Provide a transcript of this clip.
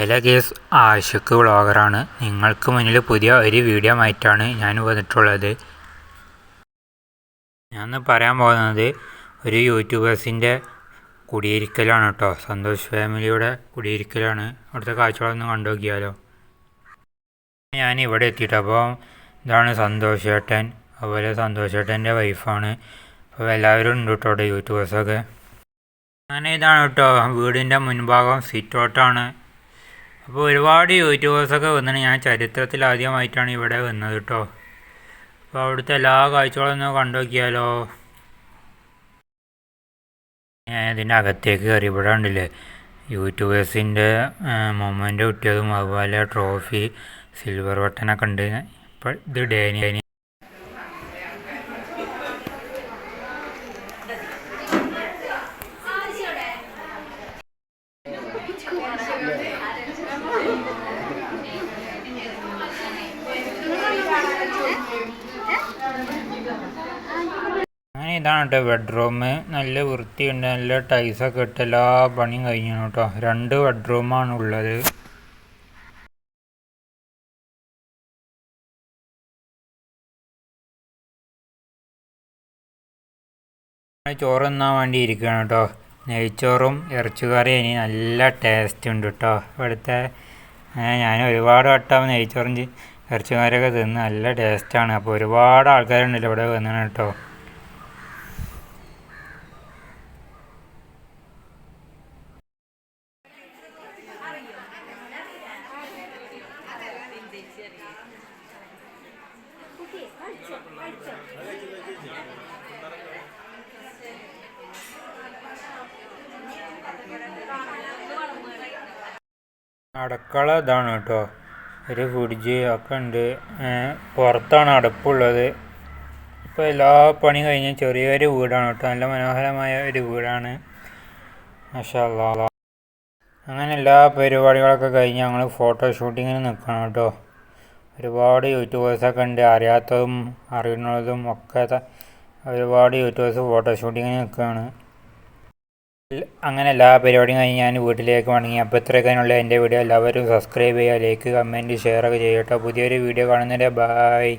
Hello case Ashiq വ്ളോഗറാണ്. നിങ്ങൾക്ക് മുന്നിൽ പുതിയ ഒരു വീഡിയോ ആയിട്ടാണ് ഞാൻ വന്നിട്ടുള്ളത്. ഞാൻ പറയാൻ പോകുന്നത് ഒരു യൂട്യൂബേഴ്സിന്റെ കുടിയിരിക്കലാണ് കേട്ടോ. സന്തോഷ് ഫാമിലിയുടെ കുടിയിരിക്കലാണ്. അവിടുത്തെ കാഴ്ചകളൊന്ന് കണ്ടു നോക്കിയാലോ ഞാൻ ഇവിടെ എത്തിയിട്ട് അപ്പോൾ ഇതാണ് സന്തോഷ് ചേട്ടൻ അതുപോലെ സന്തോഷ് ചേട്ടന്റെ വൈഫാണ്. അപ്പോൾ എല്ലാവരും ഉണ്ട് കേട്ടോ യൂട്യൂബേഴ്സൊക്കെ. അങ്ങനെ ഇതാണ് കേട്ടോ. വീടിന്റെ മുൻഭാഗം സിറ്റ് ഔട്ടാണ് അപ്പോൾ ഒരുപാട് യൂട്യൂബേഴ്സൊക്കെ വന്നിട്ട് ഞാൻ ചരിത്രത്തിൽ ആദ്യമായിട്ടാണ് ഇവിടെ വന്നത് കേട്ടോ അപ്പോൾ അവിടുത്തെ എല്ലാ കാഴ്ചകളും ഒന്ന് കണ്ടു നോക്കിയാലോ. ഞാൻ ഇതിന്റെ അകത്തേക്ക് കയറി ഇവിടെ ഉണ്ടല്ലേ യൂട്യൂബേഴ്സിന്റെ മൊമെന്റ് കിട്ടിയതും അതുപോലെ ട്രോഫി സിൽവർ ബട്ടനൊക്കെ ഉണ്ട്. ഇപ്പോൾ ഇത് ഡേനി അങ്ങനെ ഇതാണ് കേട്ടോ ബെഡ്റൂം നല്ല വൃത്തിയുണ്ട് നല്ല ടൈസൊക്കെ ഇട്ട് എല്ലാ പണിയും കഴിഞ്ഞു കേട്ടോ രണ്ട് ബെഡ്റൂമാണ് ഉള്ളത്. ചോറ് തിന്നാൻ വേണ്ടി ഇരിക്കുകയാണ് കേട്ടോ നെയ്ച്ചോറും ഇറച്ചുകറിയും ഇനി നല്ല ടേസ്റ്റ് ഉണ്ട് കേട്ടോ ഇവിടുത്തെ ഞാൻ ഒരുപാട് വട്ടം നെയ്ച്ചോറും ഇറച്ചുകറിയൊക്കെ തിന്ന് നല്ല ടേസ്റ്റാണ് അപ്പോൾ ഒരുപാട് ആൾക്കാരുണ്ടല്ലോ ഇവിടെ വന്നാണ് കേട്ടോ അടുക്കള ഇതാണ് കേട്ടോ. ഒരു ഫ്രിഡ്ജ് ഒക്കെ ഉണ്ട്. പുറത്താണ് അടുപ്പുള്ളത്. ഇപ്പോൾ എല്ലാ പണി കഴിഞ്ഞ് ചെറിയൊരു വീടാണ് കേട്ടോ. നല്ല മനോഹരമായ ഒരു വീടാണ്. മഷാല്ലാ. അങ്ങനെ എല്ലാ പരിപാടികളൊക്കെ കഴിഞ്ഞ് ഞങ്ങൾ ഫോട്ടോ ഷൂട്ടിങ്ങിന് നിൽക്കണം കേട്ടോ. ഒരുപാട് യൂട്യൂബേഴ്സൊക്കെ ഉണ്ട്. അറിയാത്തതും അറിയുന്നതും ഒക്കെ ഒരുപാട് യൂട്യൂബേഴ്സ് ഫോട്ടോ ഷൂട്ടിങ്ങിന് നിൽക്കുകയാണ് അങ്ങനെ എല്ലാ പരിപാടിയും കഴിഞ്ഞ് ഞാൻ വീട്ടിലേക്ക് മടങ്ങി അപ്പോൾ ഇത്രയൊക്കെയുള്ള എന്റെ വീഡിയോ. എല്ലാവരും സബ്സ്ക്രൈബ് ചെയ്യുക ലൈക്ക് കമന്റ് ഷെയർ ഒക്കെ ചെയ്യട്ടോ പുതിയൊരു വീഡിയോ കാണുന്നതിന്റെ ബായ്